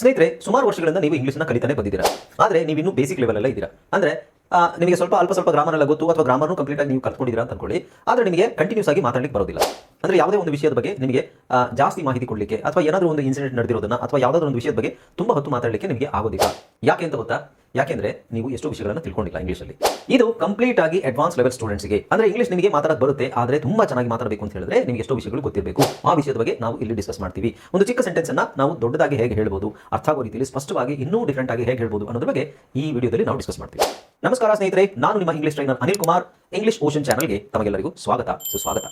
ಸ್ನೇಹಿತರೆ, ಸುಮಾರು ವರ್ಷಗಳಿಂದ ನೀವು ಇಂಗ್ಲೀಷ್ನ ಕಲಿತಾನೆ ಬಂದಿದ್ದೀರಾ. ಆದರೆ ನೀವು ಇನ್ನೂ ಬೇಸಿಕ್ ಲೆವೆಲ್ ಎಲ್ಲ ಇದ್ದೀರಾ. ಅಂದ್ರೆ ನಿಮಗೆ ಸ್ವಲ್ಪ ಅಲ್ಪ ಸ್ವಲ್ಪ ಗ್ರಾಮರ್ ಎಲ್ಲ ಗೊತ್ತು ಅಥವಾ ಗ್ರಾಮರ್ನು ಕಂಪ್ಲೀಟ್ ಆಗಿ ನೀವು ಕಲ್ತ್ಕೊಂಡಿದ್ದೀರಾ ಅಂತ ಅನ್ಕೊಳ್ಳಿ. ಆದರೆ ನಿಮಗೆ ಕಂಟಿನ್ಯೂಸ್ ಆಗಿ ಮಾತಾಡ್ಲಿಕ್ಕೆ ಬರೋದಿಲ್ಲ. ಅಂದ್ರೆ ಯಾವುದೇ ಒಂದು ವಿಷಯದ ಬಗ್ಗೆ ನಿಮಗೆ ಜಾಸ್ತಿ ಮಾಹಿತಿ ಕೊಡಲಿಕ್ಕೆ ಅಥವಾ ಏನಾದರೂ ಒಂದು ಇನ್ಸಿಡೆಂಟ್ ನಡೆದಿರೋದನ್ನ ಅಥವಾ ಯಾವುದಾದ್ರೂ ಒಂದು ವಿಷಯದ ಬಗ್ಗೆ ತುಂಬಾ ಹೊತ್ತು ಮಾತಾಡಲಿಕ್ಕೆ ನಿಮಗೆ ಆಗೋದಿಲ್ಲ. ಯಾಕೆ ಅಂತ ಗೊತ್ತಾ? ಯಾಕೆಂದ್ರೆ ನೀವು ಎಷ್ಟೋ ವಿಷಯಗಳನ್ನು ತಿಳ್ಕೊಂಡಿಲ್ಲ ಇಂಗ್ಲೀಷಲ್ಲಿ. ಇದು ಕಂಪ್ಲೀಟ್ ಆಗಿ ಅಡ್ವಾನ್ಸ್ ಲೆವೆಲ್ ಸ್ಟೂಡೆಂಟ್ಸ್ಗೆ ಅಂದ್ರೆ ಇಂಗ್ಲೀಷ್ ನಿಮಗೆ ಮಾತಾಡೋದು ಬರುತ್ತೆ, ಆದರೆ ತುಂಬಾ ಚೆನ್ನಾಗಿ ಮಾತಾಡಬೇಕು ಅಂತ ಹೇಳಿದ್ರೆ ನಿಮಗೆ ಎಷ್ಟೋ ವಿಷಯಗಳು ಗೊತ್ತಿರಬೇಕು. ಆ ವಿಷಯದ ಬಗ್ಗೆ ನಾವು ಇಲ್ಲಿ ಡಿಸ್ಕಸ್ ಮಾಡ್ತೀವಿ. ಒಂದು ಚಿಕ್ಕ ಸೆಂಟೆನ್ಸ್ ಅನ್ನ ನಾವು ದೊಡ್ಡದಾಗಿ ಹೇಗೆ ಹೇಳ್ಬೋದು, ಅರ್ಥ ರೀತಿಯಲ್ಲಿ ಸ್ಪಷ್ಟವಾಗಿ ಇನ್ನೂ ಡಿಫ್ರೆಂಟ್ ಆಗಿ ಹೇಗೆ ಹೇಳ್ಬೋದು ಅನ್ನೋದ್ರ ಬಗ್ಗೆ ಈ ವಿಡಿಯೋದಲ್ಲಿ ನಾವು ಡಿಸ್ಕಸ್ ಮಾಡ್ತೀವಿ. ನಮಸ್ಕಾರ ಸ್ನೇಹಿತರೆ, ನಾನು ನಿಮ್ಮ English trainer Anil Kumar. English ocean ಚಾನಲ್ಗೆ ತಮಗೆಲ್ಲರಿಗೂ ಸ್ವಾಗತ. ಸುಸ್ವಾಗತ.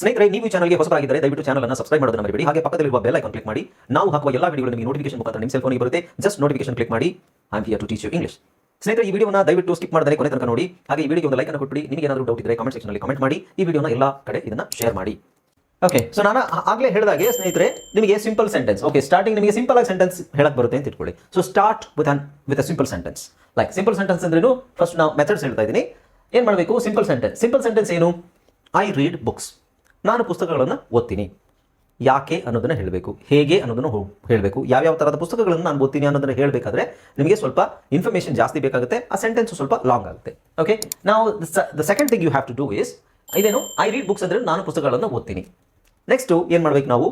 ಸ್ನೇಹಿತರೆ, ನೀವು ಚಾನಲ್ಗೆ ಹೊಸಬರಾಗಿದ್ದರೆ ದಯವಿಟ್ಟು ಚಾನಲ್ ಅನ್ನು ಸಬ್ಸ್ಕ್ರೈಬ್ ಮಾಡೋದನ್ನ ಮರಿಬೇಡಿ. ಹಾಗೆ ಪಕ್ಕದಲ್ಲಿರುವ ಬೆಲ್ ಐಕಾನ್ ಕ್ಲಿಕ್ ಮಾಡಿ. ನಾವು ಹಾಕುವ ಎಲ್ಲ ವಿಡಿಯೋಗಳು ನಿಮಗೆ ನೋಟಿಫಿಕೇಶನ್ ಮುಖಾಂತರ ನಿಮ್ಮ ಸೆಲ್ ಫೋನಿಗೆ ಬರುತ್ತೆ. ಜಸ್ಟ್ ನೋಟಿಫಿಕೇಶನ್ ಕ್ಲಿಕ್ ಮಾಡಿ. I here to teach you English ಸ್ನೇಹಿತರೆ, ಈ ವಿಡಿಯೋನ ದಯವಿಟ್ಟು ಸ್ಕಿಪ್ ಮಾಡದೆ ಕೊನೆ ತನಕ ನೋಡಿ. ಹಾಗೆ ಈ ವಿಡಿಯೋಗೆ ಒಂದು ಲೈಕ್ ಅನ್ನು ಕೊಟ್ಬಿಡಿ. ನಿಮಗೆ ಏನಾದರೂ ಡೌಟ್ ಇದ್ದರೆ ಕಾಮೆಂಟ್ ಸೆಕ್ಷನ್ ಅಲ್ಲಿ ಕಾಮೆಂಟ್ ಮಾಡಿ. ಈ ವಿಡಿಯೋನ ಎಲ್ಲ ಕಡೆ ಇದನ್ನ ಶೇರ್ ಮಾಡಿ. ಓಕೆ ಸೊ ನಾನು ಆಗಲೇ ಆಗ್ಲೇ ಹೇಳಿದಾಗೆ ಸ್ನೇಹಿತರೆ, ನಿಮಗೆ ಸಿಂಪಲ್ ಸೆಂಟೆನ್ಸ್ ಓಕೆ ಸ್ಟಾರ್ಟಿಂಗ್ ನಿಮಗೆ ಸಿಂಪಲ್ ಆಗಿ ಸೆಂಟೆನ್ಸ್ ಹೇಳಕ್ ಬರುತ್ತೆ ಅಂತ ಇಟ್ಕೊಳ್ಳಿ. So start with an with a simple sentence like simple sentence ಅಂದ್ರೇನು? ಫಸ್ಟ್ ನಾವು ಮೆಥಡ್ಸ್ ಹೇಳ್ತಾ ಇದ್ದೀನಿ. ಏನು ಮಾಡಬೇಕು? ಸಿಂಪಲ್ ಸೆಂಟೆನ್ಸ್ ಸಿಂಪಲ್ ಸೆಂಟೆನ್ಸ್ ಏನು? ಐ ರೀಡ್ ಬುಕ್ಸ್ ನಾನು ಪುಸ್ತಕಗಳನ್ನು ಓದ್ತೀನಿ. ಯಾಕೆ ಅನ್ನೋದನ್ನ ಹೇಳಬೇಕು. ಹೇಗೆ ಅನ್ನೋದನ್ನು ಹೇಳಬೇಕು. ಯಾವ್ಯಾವ ಥರದ ಪುಸ್ತಕಗಳನ್ನು ನಾನು ಓದ್ತೀನಿ ಅನ್ನೋದನ್ನ ಹೇಳಬೇಕಾದ್ರೆ ನಿಮಗೆ ಸ್ವಲ್ಪ ಇನ್ಫಾರ್ಮೇಷನ್ ಜಾಸ್ತಿ ಬೇಕಾಗುತ್ತೆ. ಆ ಸೆಂಟೆನ್ಸ್ ಸ್ವಲ್ಪ ಲಾಂಗ್ ಆಗುತ್ತೆ. ಓಕೆ ನಾವು the second thing you have to do is ಇದೇನು? ಐ ರೀಡ್ ಬುಕ್ಸ್ ಅಂದರೆ ನಾನು ಪುಸ್ತಕಗಳನ್ನು ಓದ್ತೀನಿ. ನೆಕ್ಸ್ಟು ಏನು ಮಾಡ್ಬೇಕು ನಾವು?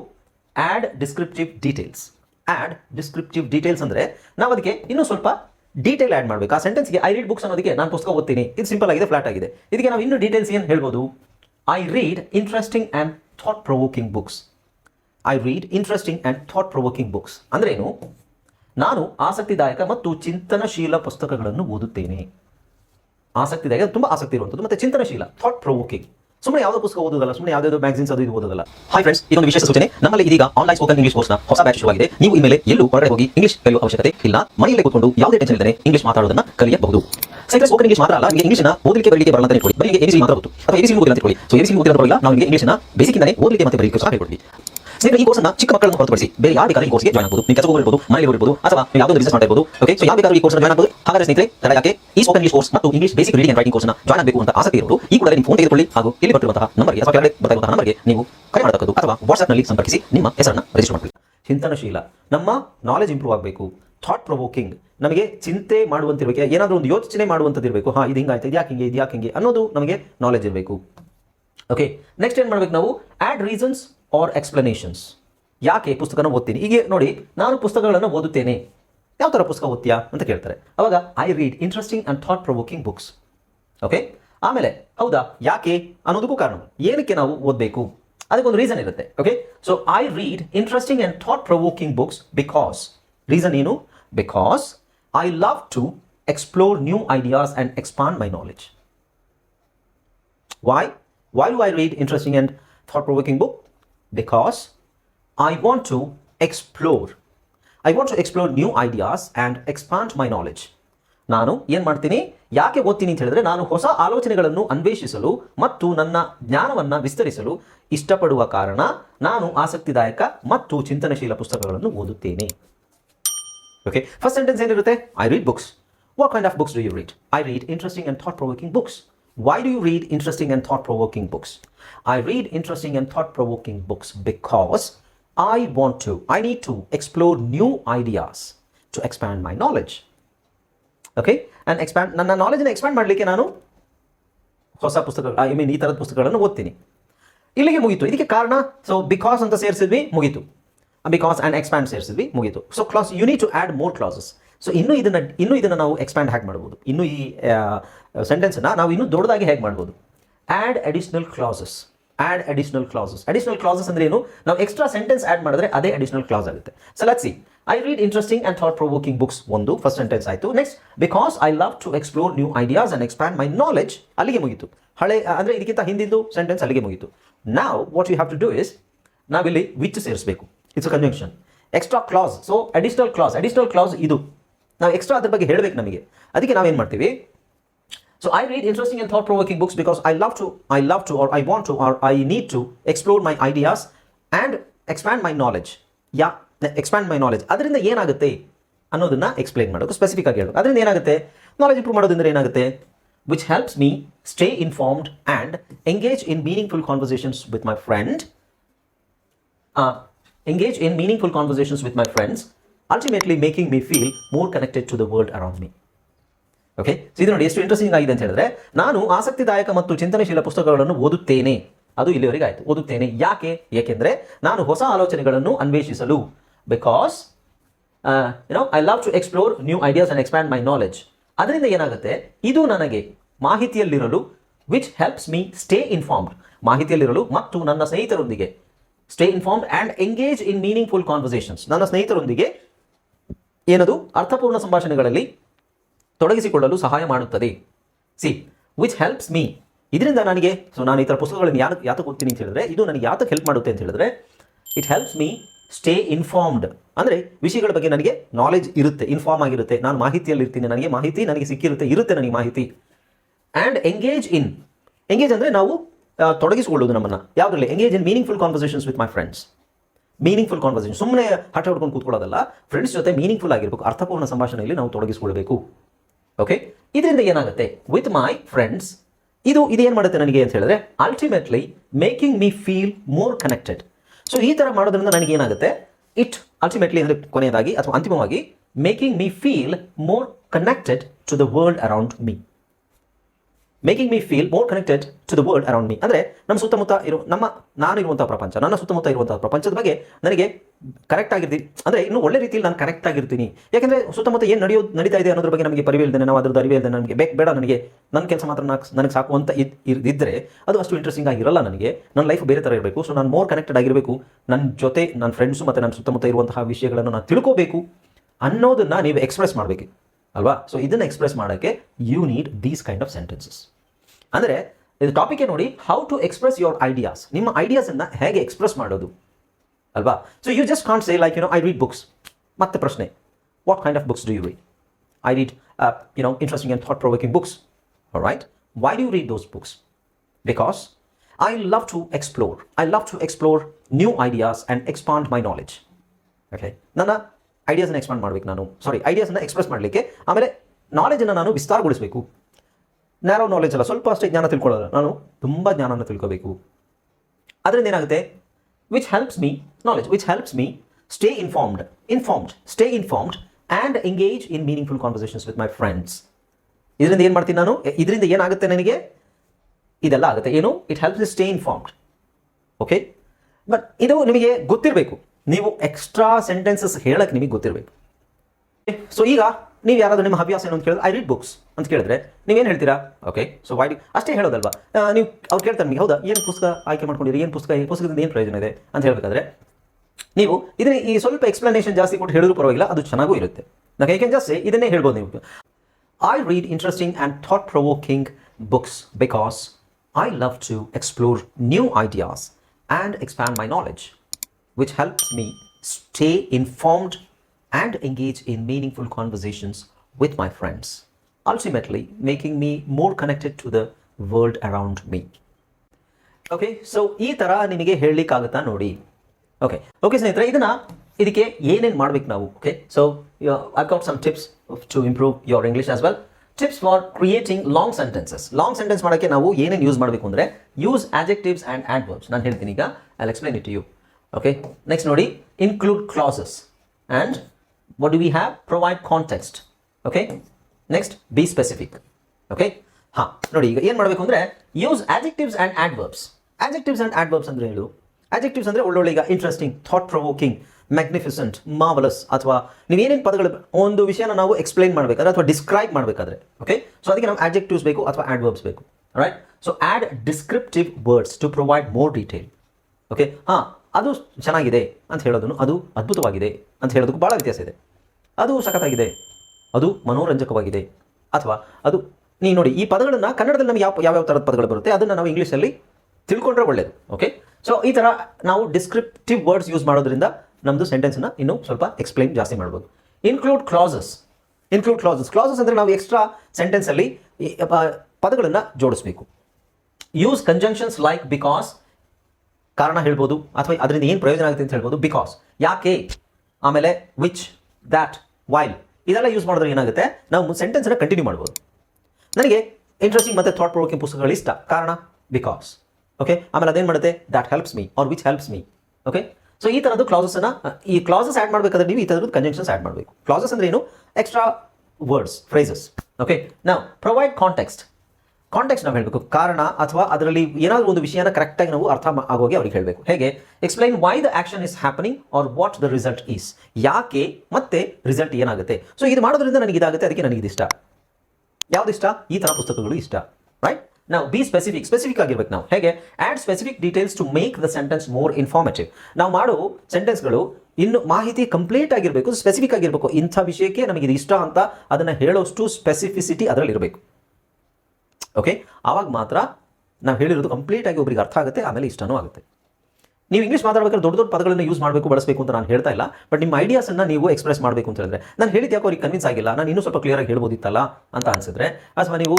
Add descriptive details add descriptive details ಅಂದರೆ ನಾವು ಅದಕ್ಕೆ ಇನ್ನೂ ಸ್ವಲ್ಪ ಡೀಟೇಲ್ ಆ್ಯಡ್ ಮಾಡಬೇಕು. ಆ ಸೆಂಟೆನ್ಸ್ಗೆ ಐ ರೀಡ್ ಬುಕ್ಸ್ ಅನ್ನೋದಕ್ಕೆ ನಾನು ಪುಸ್ತಕ ಓದ್ತೀನಿ. ಇದು ಸಿಂಪಲ್ ಆಗಿದೆ ಫ್ಲಾಟ್ ಆಗಿದೆ. ಇದಕ್ಕೆ ನಾವು ಇನ್ನೂ ಡೀಟೇಲ್ಸ್ ಏನು ಹೇಳ್ಬೋದು? I read interesting and thought provoking books I read interesting and thought provoking books ಅಂದ್ರೇನು ನಾನು ಆಸಕ್ತಿದಾಯಕ ಮತ್ತು ಚಿಂತನಶೀಲ ಪುಸ್ತಕಗಳನ್ನು ಓದುತ್ತೇನೆ. ಆಸಕ್ತಿದಾಯಕ ತುಂಬ ಆಸಕ್ತಿ ಇರುವಂಥದ್ದು. ಮತ್ತು ಚಿಂತನಶೀಲ ಥಾಟ್ ಪ್ರೊವೋಕಿಂಗ್ ಸುಮ್ಮನೆ ಯಾವುದೋ ಪುಸ್ತಕ ಓದೋದಲ್ಲ ಸುಮ್ಮನೆ ಯಾವುದಾದ್ರು ಮ್ಯಾಗಝಿನ್ಸ್ ಅದು ಇದು ಓದೋದಲ್ಲ. ಹಾಯ್ ಫ್ರೆಂಡ್ಸ್ ಇದೊಂದು ವಿಶೇಷ ಸೂಚನೆ. ನಮ್ಮಲ್ಲಿ ಇದೀಗ ಆನ್ಲೈನ್ ಸ್ಪೋಕನ್ ಇಂಗ್ಲಿಷ್ ಕೋರ್ಸ್ನ ಹೊಸ ಬ್ಯಾಚ್ ಶುರುವಾಗಿದೆ. ನೀವು ಮೇಲೆ ಎಲ್ಲೂ ಹೊರಗಡೆ ಹೋಗಿ ಇಂಗ್ಲಿಷ್ ಕಲಿಯುವ ಅವಶ್ಯಕತೆ ಇಲ್ಲ. ಮನೆಯಲ್ಲೇ ಕೂತ್ಕೊಂಡು ಯಾವುದೇ ಟೆನ್ಷನ್ ಇಲ್ಲದೆ ಇಂಗ್ಲಿಷ್ ಮಾತಾಡೋದನ್ನ ಕಲಿಯಬಹುದು. ಸೈನ್ಸ್ ಸ್ಪೋಕನ್ ಇಂಗ್ಲಿಷ್ ಮಾತ್ರ ಅಲ್ಲ, ನಿಮಗೆ ಇಂಗ್ಲಿಷ್ನ ಓದಲಿಕ್ಕೆ ಬರಲಿಕ್ಕೆ ಬರಲ್ಲ ಅಂತ ಇಟ್ಕೊಳ್ಳಿ ಬರೀ ಎಬಿಸಿ ಮಾತ್ರ ಗೊತ್ತು. ಅಥವಾ ಎಬಿಸಿ ಓದಿಲ್ಲ ಅಂತ ಇಟ್ಕೊಳ್ಳಿ ಸೊ ಎಬಿಸಿ ಓದಿಲ್ಲ ನಾವು ನಿಮಗೆ ಇಂಗ್ಲಿಷ್ನ ಬೇಸಿಕ್ಕಿಂದಲೇ ಓದಲಿಕ್ಕೆ ಮತ್ತೆ ಬರಲಿಕ್ಕೆ ಸಹ ಹೇಳ್ಕೊಡ್ತೀವಿ. ಸ್ನೇಹಿತರೆ ಈ ಕೋರ್ಸ್ನ ಚಿಕ್ಕ ಮಕ್ಕಳನ್ನು ಹೊರತುಪಡಿಸಿ ಬೇರೆ ಯಾರು ಬೇಕಾದ್ರೂ ಈ ಕೋರ್ಸ್ಗೆ ಜಾಯ್ನ್ ಆಗಬಹುದು ನೀವು ಕೆಲಸ ಹೋಗಿರಬಹುದು ಮನೆಯಲ್ಲಿ ಇರಬಹುದು ಅಥವಾ ನೀವು ಯಾವುದೋ ಬಿಸ್ನೆಸ್ ಮಾಡ್ತಾ ಇರಬಹುದು ಓಕೆ ಸೊ ಯಾವ ಬೇಕಾದ್ರೂ ಈ ಕೋರ್ಸ್ ಜಾಯ್ನ್ ಆಗಬಹುದು ಹಾಗಾದ್ರೆ ಸ್ನೇಹಿತರೆ ಯಾಕೆ? ಈ ಸ್ಪೋಕನ್ ಇಂಗ್ಲಿಷ್ ಕೋರ್ಸ್ ಮತ್ತು English basic reading and writing ಕೋರ್ಸ್ನ ಜಾಯ್ನ್ ಆಗಬೇಕು ಅಂತ ಆಸಕ್ತಿ ಇರೋರು, ಈ ಕೂಡ ನಿಮ್ಮ ಫೋನ್ ತೆಗೆದುಕೊಳ್ಳಿ ಹಾಗೂ ಇಲ್ಲಿ ಬರ್ತಿರುವಂತಹ ನಂಬರ್ಗೆ ಅಥವಾ ಕೆಳಗಡೆ ಬರ್ತಿರುವಂತಹ ನಂಬರ್ಗೆ ನೀವು ಕರೆ ಮಾಡತಕ್ಕದ್ದು ಅಥವಾ ವಾಟ್ಸ್ಆಪ್ನಲ್ಲಿ ನಲ್ಲಿ ಸಂಪರ್ಕಿಸಿ ನಿಮ್ಮ ಹೆಸರನ್ನ ರಿಜಿಸ್ಟರ್ ಮಾಡಬೇಕು ಚಿಂತನಶೀಲ. ನಮ್ಮ ನಾಲೆಜ್ ಇಂಪ್ರೂವ್ ಆಗಬೇಕು. ಥಾಟ್ ಪ್ರೊವೋಕಿಂಗ್ ನಮಗೆ ಚಿಂತೆ ಮಾಡುವಂತಿರಬೇಕು. ಏನಾದರೂ ಒಂದು ಯೋಚನೆ ಮಾಡುವಂಥದ್ದಿರಬೇಕು ಹಾ, ಇದು ಹಿಂಗಾಯ್ತು, ಇದು ಯಾಕೆ ಹಿಂಗೆ, ಇದು ಯಾಕೆ ಹಿಂಗೆ ಅನ್ನೋದು ನಮಗೆ ನಾಲೆಜ್ ಇರಬೇಕು. ಓಕೆ ನೆಕ್ಸ್ಟ್ ಏನು ಮಾಡ್ಬೇಕು ನಾವು? ಆ್ಯಡ್ ರೀಸನ್ಸ್ ಆರ್ ಎಕ್ಸ್ಪ್ಲನೇಷನ್ಸ್ ಯಾಕೆ ಪುಸ್ತಕನ ಓದ್ತೀನಿ? ಈಗ ನೋಡಿ, ನಾನು ಪುಸ್ತಕಗಳನ್ನು ಓದುತ್ತೇನೆ. ಯಾವ ಥರ ಪುಸ್ತಕ ಓದ್ತೀಯಾ ಅಂತ ಕೇಳ್ತಾರೆ. ಅವಾಗ I read interesting and thought provoking books okay ಆಮೇಲೆ, ಹೌದಾ? ಯಾಕೆ? ಅನ್ನೋದಕ್ಕೂ ಕಾರಣ. ಏನಕ್ಕೆ ನಾವು ಓದಬೇಕು? ಅದಕ್ಕೊಂದು ರೀಸನ್ ಇರುತ್ತೆ. Okay so I read interesting and thought provoking books because reason ಏನು? Because I love to explore new ideas and expand my knowledge Why? Why do I read interesting and thought-provoking book? Because I want to explore. I want to explore new ideas and expand my knowledge ನಾನು ಏನು ಮಾಡ್ತೀನಿ? ಯಾಕೆ ಓದ್ತೀನಿ ಅಂತ ಹೇಳಿದ್ರೆ ನಾನು ಹೊಸ ಆಲೋಚನೆಗಳನ್ನು ಅನ್ವೇಷಿಸಲು ಮತ್ತು ನನ್ನ ಜ್ಞಾನವನ್ನು ವಿಸ್ತರಿಸಲು ಇಷ್ಟಪಡುವ ಕಾರಣ ನಾನು ಆಸಕ್ತಿದಾಯಕ ಮತ್ತು ಚಿಂತನಶೀಲ ಪುಸ್ತಕಗಳನ್ನು ಓದುತ್ತೇನೆ. ಓಕೆ ಫಸ್ಟ್ ಸೆಂಟೆನ್ಸ್ ಏನಿರುತ್ತೆ? I read books what kind of books do you read I read interesting and thought provoking books why do you read interesting and thought provoking books I read interesting and thought provoking books because I want to I need to explore new ideas to expand my knowledge. Okay and expand ನನ್ನ ನಾಲೆಜನ್ನು expand ಮಾಡಲಿಕ್ಕೆ ನಾನು ಹೊಸ ಪುಸ್ತಕಗಳು I mean ಈ ಥರದ ಪುಸ್ತಕಗಳನ್ನು ಓದ್ತೀನಿ. ಇಲ್ಲಿಗೆ ಮುಗೀತು. ಇದಕ್ಕೆ ಕಾರಣ ಸೊ ಬಿಕಾಸ್ ಅಂತ ಸೇರಿಸಿದ್ವಿ, ಮುಗೀತು. ಬಿಕಾಸ್ ಆ್ಯಂಡ್ ಎಕ್ಸ್ಪ್ಯಾಂಡ್ ಸೇರಿಸಿದ್ವಿ, ಮುಗೀತು. So clause you need to add more clauses so ಇನ್ನೂ ಇದನ್ನು ಇನ್ನೂ ಇದನ್ನು ನಾವು ಎಕ್ಸ್ಪ್ಯಾಂಡ್ ಹ್ಯಾಕ್ ಮಾಡ್ಬೋದು. ಇನ್ನೂ ಈ ಸೆಂಟೆನ್ಸನ್ನು ನಾವು ಇನ್ನೂ ದೊಡ್ಡದಾಗಿ ಹೇಗೆ ಮಾಡ್ಬೋದು? Add additional clauses add additional clauses additional clauses ಅಂದ್ರೆ ಏನು? ನಾವು ಎಕ್ಸ್ಟ್ರಾ ಸೆಂಟೆನ್ಸ್ ಆ್ಯಡ್ ಮಾಡಿದ್ರೆ ಅದೇ ಅಡಿಷನಲ್ ಕ್ಲಾಸ್ ಆಗುತ್ತೆ. So let see I read interesting and thought provoking books ಒಂದು ಫಸ್ಟ್ ಸೆಂಟೆನ್ಸ್ ಆಯಿತು. Next because I love to explore new ideas and expand my knowledge ಅಲ್ಲಿಗೆ ಮುಗಿತು. ಹಳೆ ಅಂದರೆ ಇದಕ್ಕಿಂತ ಹಿಂದಿಂದು ಸೆಂಟೆನ್ಸ್ ಅಲ್ಲಿಗೆ ಮುಗಿತು. ನಾವು what you have to do is ನಾವಿಲ್ಲಿ ವಿಚ್ ಸೇರಿಸಬೇಕು. It's convention extra clause so additional clause additional clause ಇದು. ನಾವು ಎಕ್ಸ್ಟ್ರಾ ಅದ್ರ ಬಗ್ಗೆ ಹೇಳಬೇಕು ನಮಗೆ. ಅದಕ್ಕೆ ನಾವೇನು ಮಾಡ್ತೀವಿ? So I read interesting and thought-provoking books because I love to, I love to, or I want to, or I need to explore my ideas and expand my knowledge. Yeah expand my knowledge ಅದರಿಂದ ಏನಾಗುತ್ತೆ ಅನ್ನೋದನ್ನ explain ಮಾಡೋದು specific ಆಗಿ ಹೇಳಬೇಕು ಅದರಿಂದ ಏನಾಗುತ್ತೆ? Knowledge improve ಮಾಡೋದ್ರಿಂದ ಏನಾಗುತ್ತೆ? Which helps me stay informed and engage in meaningful conversations with my friend engage in meaningful conversations with my friends ultimately making me feel more connected to the world around me okay so ಇದು ನೋಡಿ ಎಷ್ಟು interesting ಆಗಿದೆ ಅಂತ ಹೇಳಿದ್ರೆ, ನಾನು ಆಸಕ್ತಿದಾಯಕ ಮತ್ತು ಚಿಂತನಶೀಲ ಪುಸ್ತಕಗಳನ್ನು ಓದುತ್ತೇನೆ. ಅದು ಇಲ್ಲಿವರೆಗೆ ಆಯಿತು ಓದುತ್ತೇನೆ. ಯಾಕೆ? ಏಕೆಂದರೆ ನಾನು ಹೊಸ ಆಲೋಚನೆಗಳನ್ನು ಅನ್ವೇಷಿಸಲು. Because you know I love to explore new ideas and expand my knowledge ಅದರಿಂದ ಏನಾಗುತ್ತೆ? ಇದು ನನಗೆ ಮಾಹಿತಿಯಲ್ಲಿರಲು which helps me stay informed ಮಾಹಿತಿಯಲ್ಲಿರಲು ಮತ್ತು ನನ್ನ ಸ್ನೇಹಿತರೊಂದಿಗೆ stay informed and engage in meaningful conversations ನನ್ನ ಸ್ನೇಹಿತರೊಂದಿಗೆ ಏನದು? ಅರ್ಥಪೂರ್ಣ ಸಂಭಾಷಣೆಗಳಲ್ಲಿ ತೊಡಗಿಸಿಕೊಳ್ಳಲು ಸಹಾಯ ಮಾಡುತ್ತದೆ. ಸಿ ವಿಚ್ ಹೆಲ್ಪ್ಸ್ ಮೀ ಇದರಿಂದ ನನಗೆ ಸೊ ನಾನು ಈ ಥರ ಪುಸ್ತಕಗಳನ್ನು ಯಾರು, ಯಾತಕ್ಕೆ ಓದ್ತೀನಿ ಅಂತ ಹೇಳಿದ್ರೆ, ಇದು ನನಗೆ ಯಾತಕ್ಕೆ ಹೆಲ್ಪ್ ಮಾಡುತ್ತೆ ಅಂತ ಹೇಳಿದ್ರೆ it helps me stay informed ಅಂದರೆ ವಿಷಯಗಳ ಬಗ್ಗೆ ನನಗೆ ನಾಲೆಜ್ ಇರುತ್ತೆ ಇನ್ಫಾರ್ಮ್ ಆಗಿರುತ್ತೆ. ನಾನು ಮಾಹಿತಿಯಲ್ಲಿ ಇರ್ತೀನಿ, ನನಗೆ ಮಾಹಿತಿ, ನನಗೆ ಸಿಕ್ಕಿರುತ್ತೆ, ಇರುತ್ತೆ ನನಗೆ ಮಾಹಿತಿ. ಆ್ಯಂಡ್ ಎಂಗೇಜ್ ಇನ್ ಎಂಗೇಜ್ ಅಂದರೆ ನಾವು ತೊಡಗಿಸಿಕೊಳ್ಳೋದು ನಮ್ಮನ್ನು. ಯಾವುದರಲ್ಲಿ? Engage in meaningful conversations with my friends meaningful conversation ಸುಮ್ಮನೆ ಹಠ ಹೊಡ್ಕೊಂಡು ಕೂತ್ಕೊಳ್ಳೋದಲ್ಲ. ಫ್ರೆಂಡ್ಸ್ ಜೊತೆ ಮೀನಿಂಗ್ಫುಲ್ ಆಗಿರಬೇಕು. ಅರ್ಥಪೂರ್ಣ ಸಂಭಾಷಣೆಯಲ್ಲಿ ನಾವು ತೊಡಗಿಸಿಕೊಳ್ಬೇಕು ಓಕೆ ಇದರಿಂದ ಏನಾಗುತ್ತೆ? ವಿತ್ ಮೈ ಫ್ರೆಂಡ್ಸ್ ಇದು ಇದೇನು ಮಾಡುತ್ತೆ ನನಗೆ ಅಂತ ಹೇಳಿದ್ರೆ ultimately making me feel more connected so ಈ ಥರ ಮಾಡೋದ್ರಿಂದ ನನಗೆ ಏನಾಗುತ್ತೆ? ಇಟ್ ಅಲ್ಟಿಮೇಟ್ಲಿ ಅಂದರೆ ಕೊನೆಯದಾಗಿ ಅಥವಾ ಅಂತಿಮವಾಗಿ making me feel more connected to the world around me making me feel more connected to the world around me ಅಂದರೆ ನಮ್ಮ ಸುತ್ತಮುತ್ತ ಇರೋ ನಮ್ಮ ನಾನು ಇರುವಂಥ ಪ್ರಪಂಚ, ನನ್ನ ಸುತ್ತಮುತ್ತ ಇರುವಂಥ ಪ್ರಪಂಚದ ಬಗ್ಗೆ ನನಗೆ ಕರೆಕ್ಟ್ ಆಗಿರ್ತೀನಿ ಅಂದರೆ ಇನ್ನೂ ಒಳ್ಳೆ ರೀತಿಯಲ್ಲಿ ನಾನು ಕರೆಕ್ಟ್ ಆಗಿರ್ತೀನಿ. ಯಾಕೆಂದರೆ ಸುತ್ತಮುತ್ತ ಏನು ನಡೆಯೋದು ನಡೀತಾ ಇದೆ ಅನ್ನೋದ್ರ ಬಗ್ಗೆ ನಮಗೆ ಪರಿವೇಲ್ದೆ ನಾವು ಅದ್ರದ್ದು ಅರಿವೇ ಇಲ್ಲದೆ ನನಗೆ ಬೇಕು ಬೇಡ ನನಗೆ. ನನ್ನ ಕೆಲಸ ಮಾತ್ರ ನನಗೆ ಸಾಕು ಅಂತ ಇದ್ದರೆ ಅದು ಅಷ್ಟು ಇಂಟ್ರೆಸ್ಟಿಂಗ್ ಆಗಿರಲ್ಲ ನನಗೆ. ನನ್ನ ಲೈಫ್ ಬೇರೆ ಥರ ಇರಬೇಕು. ಸೊ ನಾನು ಮೋರ್ ಕನೆಕ್ಟೆಡ್ ಆಗಿರಬೇಕು. ನನ್ನ ಜೊತೆ ನನ್ನ ಫ್ರೆಂಡ್ಸು ಮತ್ತು ನನ್ನ ಸುತ್ತಮುತ್ತ ಇರುವಂತಹ ವಿಷಯಗಳನ್ನು ನಾನು ತಿಳ್ಕೋಬೇಕು ಅನ್ನೋದನ್ನು ನೀವು ಎಕ್ಸ್ಪ್ರೆಸ್ ಮಾಡಬೇಕು. ಅಲ್ವಾ? ಸೊ ಇದನ್ನು ಎಕ್ಸ್ಪ್ರೆಸ್ ಮಾಡೋಕ್ಕೆ you need these kind of sentences ಅಂದರೆ, ಇದು ಟಾಪಿಕ್ ನೋಡಿ how to express your ideas ನಿಮ್ಮ ಐಡಿಯಾಸನ್ನು ಹೇಗೆ ಎಕ್ಸ್ಪ್ರೆಸ್ ಮಾಡೋದು? ಅಲ್ವಾ? So you just can't say like you know I read books ಮತ್ತೆ ಪ್ರಶ್ನೆ what kind of books do you read I read you know interesting and thought provoking books right why do read those books because I love to explore I love to explore new ideas and expand my knowledge okay ನನ್ನ ಐಡಿಯಾಸನ್ನ expand ಮಾಡಬೇಕು ನಾನು. ಸಾರಿ ಐಡಿಯಾಸನ್ನ express ಮಾಡಲಿಕ್ಕೆ. ಆಮೇಲೆ ನಾಲೆಜನ್ನು ನಾನು ವಿಸ್ತಾರಗೊಳಿಸಬೇಕು. Narrow knowledge ಅಲ್ಲ, ಸ್ವಲ್ಪ ಅಷ್ಟೇ ಜ್ಞಾನ ತಿಳ್ಕೊಳ್ಳೋಲ್ಲ ನಾನು ತುಂಬ ಜ್ಞಾನನ ತಿಳ್ಕೋಬೇಕು. ಅದರಿಂದ ಏನಾಗುತ್ತೆ? Which helps me knowledge which helps me stay informed informed stay informed and engage in meaningful conversations with my friends ಇದರಿಂದ ಏನು ಮಾಡ್ತೀನಿ ನಾನು? ಇದರಿಂದ ಏನಾಗುತ್ತೆ ನನಗೆ? ಇದೆಲ್ಲ ಆಗುತ್ತೆ. ಏನು? It helps stay informed okay but ಇದು ನಿಮಗೆ ಗೊತ್ತಿರಬೇಕು. ನೀವು ಎಕ್ಸ್ಟ್ರಾ ಸೆಂಟೆನ್ಸಸ್ ಹೇಳಕ್ಕೆ ನಿಮಗೆ ಗೊತ್ತಿರಬೇಕು. ಸೊ ಈಗ ನೀವು ಯಾರಾದರೂ ನಿಮ್ಮ ಹವ್ಯಾಸ ಏನು ಅಂತ ಕೇಳಿದ್ರೆ ಐ ರೀಡ್ ಬುಕ್ಸ್ ಅಂತ ಕೇಳಿದ್ರೆ, ನೀವೇನು ಹೇಳ್ತೀರಾ? ಓಕೆ ಸೊ ವೈ ಅಷ್ಟೇ ಹೇಳೋದಲ್ವಾ? ನೀವು ಅವ್ರು ಕೇಳ್ತಾರೆ ನಿಮಗೆ, ಹೌದಾ? ಏನು ಪುಸ್ತಕ ಆಯ್ಕೆ ಮಾಡ್ಕೊಂಡಿರಿ ಏನು ಪುಸ್ತಕ ಈ ಪುಸ್ತಕದಿಂದ ಏನು ಪ್ರಯೋಜನ ಇದೆ? ಅಂತ ಹೇಳಬೇಕಾದ್ರೆ, ನೀವು ಇದನ್ನ ಈ ಸ್ವಲ್ಪ ಎಕ್ಸ್ಪ್ಲನೇಷನ್ ಜಾಸ್ತಿ ಕೊಟ್ಟು ಹೇಳಿದ್ರು ಪರವಾಗಿಲ್ಲ, ಅದು ಚೆನ್ನಾಗೂ ಇರುತ್ತೆ. ನಾವು ಹೇಗೆ ಜಾಸ್ತಿ ಇದನ್ನೇ ಹೇಳ್ಬೋದು ನೀವು. I read interesting and thought provoking books because I love to explore new ideas and expand my knowledge which helps me stay informed and engage in meaningful conversations with my friends, ultimately making me more connected to the world around me. Okay so ಈ ಥರ ನಿಮಗೆ ಹೇಳಲಿಕ್ಕಾಗುತ್ತಾ ನೋಡಿ. Okay okay ಸ್ನೇಹಿತರೆ ಇದನ್ನು ಇದಕ್ಕೆ ಏನೇನು ಮಾಡ್ಬೇಕು ನಾವು? Okay so I got some tips to improve your English as well tips for creating long sentences long sentence ಮಾಡೋಕ್ಕೆ ನಾವು ಏನೇನು ಯೂಸ್ ಮಾಡಬೇಕು ಅಂದರೆ ಯೂಸ್ ಆಜೆಕ್ಟಿವ್ಸ್ ಆ್ಯಂಡ್ ಆ್ಯಡ್ವರ್ಬ್ಸ್ ನಾನು ಹೇಳ್ತೀನಿ ಈಗ I explain it you okay next ನೋಡಿ include clauses and what do we have provide context okay next be specific okay ಹಾಂ, ನೋಡಿ, ಈಗ ಏನು ಮಾಡಬೇಕು ಅಂದರೆ use adjectives and adverbs adjectives and adverbs ಅಂದರೆ ಹೇಳು? ಆಜೆಕ್ಟಿವ್ಸ್ ಅಂದರೆ ಒಳ್ಳೊಳ್ಳೆ ಈಗ interesting thought provoking magnificent marvellous ಅಥವಾ ನೀವೇನೇನು ಪದಗಳು, ಒಂದು ವಿಷಯನ ನಾವು ಎಕ್ಸ್ಪ್ಲೈನ್ ಮಾಡಬೇಕಾದ್ರೆ, ಅಥವಾ ಡಿಸ್ಕ್ರೈಬ್ ಮಾಡಬೇಕಾದ್ರೆ ಓಕೆ ಸೊ ಅದಕ್ಕೆ ನಾವು ಆಜೆಕ್ಟಿವ್ಸ್ ಬೇಕು ಅಥವಾ ಆಡ್ವರ್ಬ್ಸ್ ಬೇಕು right so add descriptive words to provide more detail okay ಹಾಂ, ಅದು ಚೆನ್ನಾಗಿದೆ ಅಂತ ಹೇಳೋದನ್ನು ಅದು ಅದ್ಭುತವಾಗಿದೆ. ಅಂತ ಹೇಳೋದಕ್ಕೂ ಭಾಳ ವ್ಯತ್ಯಾಸ ಇದೆ. ಅದು ಸಖತ್ತಾಗಿದೆ. ಅದು ಮನೋರಂಜಕವಾಗಿದೆ. ಅಥವಾ ಅದು ನೀವು ನೋಡಿ, ಈ ಪದಗಳನ್ನು ಕನ್ನಡದಲ್ಲಿ ನಮಗೆ ಯಾವ, ಯಾವ್ಯಾವ ಥರದ ಪದಗಳು ಬರುತ್ತೆ, ಅದನ್ನು ನಾವು ಇಂಗ್ಲೀಷಲ್ಲಿ ತಿಳ್ಕೊಂಡ್ರೆ ಒಳ್ಳೆಯದು ಓಕೆ ಸೊ ಈ ಥರ ನಾವು ಡಿಸ್ಕ್ರಿಪ್ಟಿವ್ ವರ್ಡ್ಸ್ ಯೂಸ್ ಮಾಡೋದ್ರಿಂದ ನಮ್ಮದು ಸೆಂಟೆನ್ಸನ್ನು ಇನ್ನೂ ಸ್ವಲ್ಪ ಎಕ್ಸ್ಪ್ಲೈನ್ ಜಾಸ್ತಿ ಮಾಡ್ಬೋದು. Include clauses include clauses clauses ಅಂದರೆ ನಾವು ಎಕ್ಸ್ಟ್ರಾ ಸೆಂಟೆನ್ಸಲ್ಲಿ ಪದಗಳನ್ನು ಜೋಡಿಸ್ಬೇಕು. ಯೂಸ್ ಕಂಜಂಕ್ಷನ್ಸ್ ಲೈಕ್ ಬಿಕಾಸ್ ಕಾರಣ ಹೇಳ್ಬೋದು, ಅಥವಾ ಅದರಿಂದ ಏನು ಪ್ರಯೋಜನ ಆಗುತ್ತೆ ಅಂತ ಹೇಳ್ಬೋದು ಬಿಕಾಸ್ ಯಾಕೆ? ಆಮೇಲೆ ವಿಚ್ ದ್ಯಾಟ್ ವೈಲ್ ಇದೆಲ್ಲ ಯೂಸ್ ಮಾಡಿದ್ರೆ ಏನಾಗುತ್ತೆ? ನಾವು ಸೆಂಟೆನ್ಸ್ ಸೆಂಟೆನ್ಸನ್ನು ಕಂಟಿನ್ಯೂ ಮಾಡ್ಬೋದು. ನನಗೆ ಇಂಟ್ರೆಸ್ಟಿಂಗ್ ಮತ್ತು ಥಾಟ್ ಪ್ರೊವೋಕಿಂಗ್ ಪುಸ್ತಕಗಳು ಇಷ್ಟ. ಕಾರಣ? ಬಿಕಾಸ್ ಓಕೆ ಆಮೇಲೆ ಅದೇನು ಮಾಡುತ್ತೆ? That helps me or which helps me okay so ಈ ಥರದ್ದು ಕ್ಲಾಸಸ್ ಅನ್ನ, ಈ ಕ್ಲಾಸಸ್ ಆಡ್ ಮಾಡಬೇಕಾದ್ರೆ ನೀವು ಈ ಥರದ್ದು ಕಂಜಂಕ್ಷನ್ಸ್ ಆಡ್ ಮಾಡಬೇಕು. ಕ್ಲಾಸಸ್ ಅಂದ್ರೆ ಏನು? ಎಕ್ಸ್ಟ್ರಾ ವರ್ಡ್ಸ್ ಫ್ರೇಸಸ್ ಓಕೆ ನಾವು ಪ್ರೊವೈಡ್ ಕಾಂಟೆಕ್ಸ್ಟ್ ಕಾಂಟೆಕ್ಸ್ಟ್ ನಾವು ಹೇಳಬೇಕು, ಕಾರಣ ಅಥವಾ ಅದರಲ್ಲಿ ಏನಾದರೂ ಒಂದು ವಿಷಯನ ಕರೆಕ್ಟಾಗಿ ನಾವು ಅರ್ಥ ಆಗೋಗಿ ಅವ್ರಿಗೆ ಹೇಳಬೇಕು. ಹೇಗೆ? Explain why the action is happening or what the result is ಯಾಕೆ ಮತ್ತೆ ರಿಸಲ್ಟ್ ಏನಾಗುತ್ತೆ? ಸೊ ಇದು ಮಾಡೋದ್ರಿಂದ ನನಗೆ ಇದಾಗುತ್ತೆ, ಅದಕ್ಕೆ ನನಗೆ ಇದಿಷ್ಟ. ಯಾವ್ದು ಇಷ್ಟ? ಈ ಥರ ಪುಸ್ತಕಗಳು ಇಷ್ಟ ರೈಟ್ ನಾವು ಬಿ ಸ್ಪೆಸಿಫಿಕ್ ಸ್ಪೆಸಿಫಿಕ್ ಆಗಿರ್ಬೇಕು ನಾವು. ಹೇಗೆ? Add specific details to make the sentence more informative ನಾವು ಮಾಡೋ ಸೆಂಟೆನ್ಸ್ಗಳು ಇನ್ನು ಮಾಹಿತಿ ಕಂಪ್ಲೀಟ್ ಆಗಿರಬೇಕು ಸ್ಪೆಸಿಫಿಕ್ ಆಗಿರಬೇಕು. ಇಂಥ ವಿಷಯಕ್ಕೆ ನಮಗೆ ಇದು ಇಷ್ಟ ಅಂತ ಅದನ್ನು ಹೇಳೋಷ್ಟು ಸ್ಪೆಸಿಫಿಸಿಟಿ ಅದರಲ್ಲಿ ಇರಬೇಕು ಓಕೆ ಆವಾಗ ಮಾತ್ರ ನಾವು ಹೇಳಿರೋದು ಕಂಪ್ಲೀಟ್ ಆಗಿ ಒಬ್ಬರಿಗೆ ಅರ್ಥ ಆಗುತ್ತೆ, ಆಮೇಲೆ ಇಷ್ಟನೂ ಆಗುತ್ತೆ. ನೀವು ಇಂಗ್ಲೀಷ್ ಮಾತಾಡಬೇಕಾದ್ರೆ ದೊಡ್ಡ ದೊಡ್ಡ ಪದಗಳನ್ನು ಯೂಸ್ ಮಾಡಬೇಕು, ಬಳಸಬೇಕು ಅಂತ ನಾನು ಹೇಳ್ತಾ ಇಲ್ಲ ಬಟ್ ನಿಮ್ಮ ಐಡಿಯಾಸನ್ನು ನೀವು ಎಕ್ಸ್ಪ್ರೆಸ್ ಮಾಡಬೇಕು ಅಂತ ಹೇಳಿದ್ರೆ, ನಾನು ಹೇಳಿದ ಯಾಕೋ ಅವ್ರಿಗೆ ಕನ್ವಿನ್ಸ್ ಆಗಿಲ್ಲ, ನಾನು ಇನ್ನೂ ಸ್ವಲ್ಪ ಕ್ಲಿಯರ್ ಆಗಿ ಹೇಳ್ಬೋದಿತ್ತಲ್ಲ ಅಂತ ಅನ್ಸಿದ್ರೆ, ಅಥವಾ ನೀವು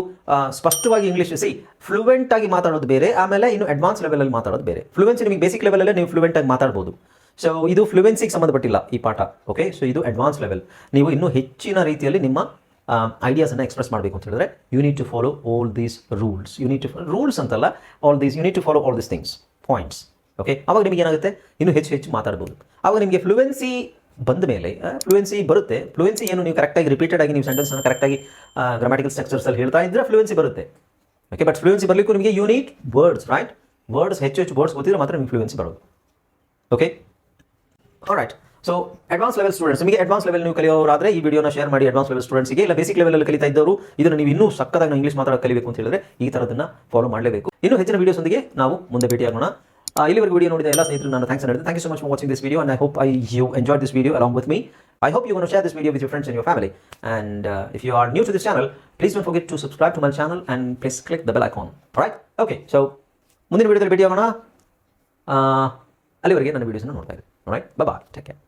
ಸ್ಪಷ್ಟವಾಗಿ ಇಂಗ್ಲೀಷ್ ಸಿ ಫ್ಲೂಯೆಂಟ್ ಆಗಿ ಮಾತಾಡೋದು ಬೇರೆ, ಆಮೇಲೆ ಇನ್ನು ಅಡ್ವಾನ್ಸ್ ಲೆವೆಲಲ್ಲಿ ಮಾತಾಡೋದು ಬೇರೆ. ಫ್ಲೂಯೆನ್ಸಿ ನಿಮಗೆ ಬೇಸಿಕ್ ಲೆವೆಲಲ್ಲೇ ನೀವು ಫ್ಲೂಯೆಂಟ್ ಆಗಿ ಮಾತಾಡ್ಬೋದು. ಸೊ ಇದು ಫ್ಲೂವೆನ್ಸಿಗೆ ಸಂಬಂಧಪಟ್ಟಿಲ್ಲ ಈ ಪಾಠ ಓಕೆ ಸೊ ಇದು ಅಡ್ವಾನ್ಸ್ ಲೆವೆಲ್ ನೀವು ಇನ್ನೂ ಹೆಚ್ಚಿನ ರೀತಿಯಲ್ಲಿ ನಿಮ್ಮ ಐಡಿಯಾಸನ್ನು ಎಕ್ಸ್ಪ್ರೆಸ್ ಮಾಡಬೇಕು ಅಂತ ಹೇಳಿದ್ರೆ you need to follow all these rules you need to rules ಅಂತಲ್ಲ all these you need to follow all these things points okay ಅವಾಗ ನಿಮಗೆ ಏನಾಗುತ್ತೆ? ಇನ್ನೂ ಹೆಚ್ಚು ಹೆಚ್ಚು ಮಾತಾಡ್ಬೋದು. ಅವಾಗ ನಿಮಗೆ ಫ್ಲೂವೆನ್ಸಿ ಬಂದ ಮೇಲೆ ಫ್ಲೂಯೆನ್ಸಿ ಬರುತ್ತೆ. ಫ್ಲೂವೆನ್ಸಿ ಏನು ನೀವು ಕರೆಕ್ಟಾಗಿ ರಿಪೀಟೆಡ್ ಆಗಿ ನೀವು ಸೆಂಟೆನ್ಸ್ನ ಕರೆಕ್ಟಾಗಿ ಗ್ರಾಮ್ಯಾಟಿಕಲ್ ಸ್ಟ್ರಕ್ಚರ್ಸಲ್ಲಿ ಹೇಳ್ತಾ ಇದ್ರೆ ಫ್ಲೂವೆನ್ಸಿ ಬರುತ್ತೆ. ಓಕೆ ಬಟ್ ಫ್ಲೂಯೆನ್ಸಿ ಬರಲಿಕ್ಕೂ ನಿಮಗೆ ಯೂನಿಟ್ ವರ್ಡ್ಸ್ ರೈಟ್ ವರ್ಡ್ಸ್ ಹೆಚ್ಚು ಹೆಚ್ಚು ವರ್ಡ್ಸ್ ಗೊತ್ತಿದ್ರೆ ಮಾತ್ರ ನಿಮಗೆ ಫ್ಲೂಯೆನ್ಸಿ ಬರೋದು. Okay right so advance level students ನಿಮಗೆ ಅಡ್ವಾನ್ಸ್ ಲೆವೆಲ್ ನೀವು ಕಲಿಯೋರಾದ್ರೆ ಈ ವಿಡಿಯೋನ ಶೇರ್ ಮಾಡಿ ಅಡ್ವಾನ್ಸ್ ಲೆವೆಲ್ ಸ್ಟೂಡೆಂಟ್ಸ್ಗೆ ಇಲ್ಲ ಬೇಸಿಕ್ ಲೆವೆಲ್ ಕಲಿತಾ ಇದ್ದವರು, ಇದನ್ನು ನೀವು ಇನ್ನೂ ಸಕ್ಕದಾಗ ಇಂಗ್ಲೀಷ್ ಮಾತಾಡ ಕಲಿಬೇಕು ಅಂತ ಹೇಳಿದ್ರೆ ಈ ಥರದನ್ನ ಫಾಲೋ ಮಾಡಲೇಬೇಕು. ಇನ್ನು ಹೆಚ್ಚಿನ ಒಂದಿಗೆ ನಾವು ಮುಂದೆ ಭೇಟಿಯಾಗೋಣ. ಇಲ್ಲಿವರೆಗೂ ವಿಡಿಯೋ ನೋಡಿದ ಎಲ್ಲ ಸ್ನೇಹಿತರು ನಾನು ಥ್ಯಾಂಕ್ಸ್ ಹೇಳಿದೆ thank you so much for watching this video and I hope I you enjoy this video along with me I hope you gonna share this video with your friends and your family and if you are new to this channel please don't forget to subscribe to my channel and please click the bell icon right okay so ಮುಂದಿನ ವಿಡಿಯೋದಲ್ಲಿ ಭೇಟಿಯಾಗೋಣ. ಆಗೋಣ ಅಲ್ಲಿವರೆಗೆ ನನ್ನ ವೀಡಿಯೋಸ್ನ ನೋಡ್ತಾ ಇದ್ದೀನಿ right bye take care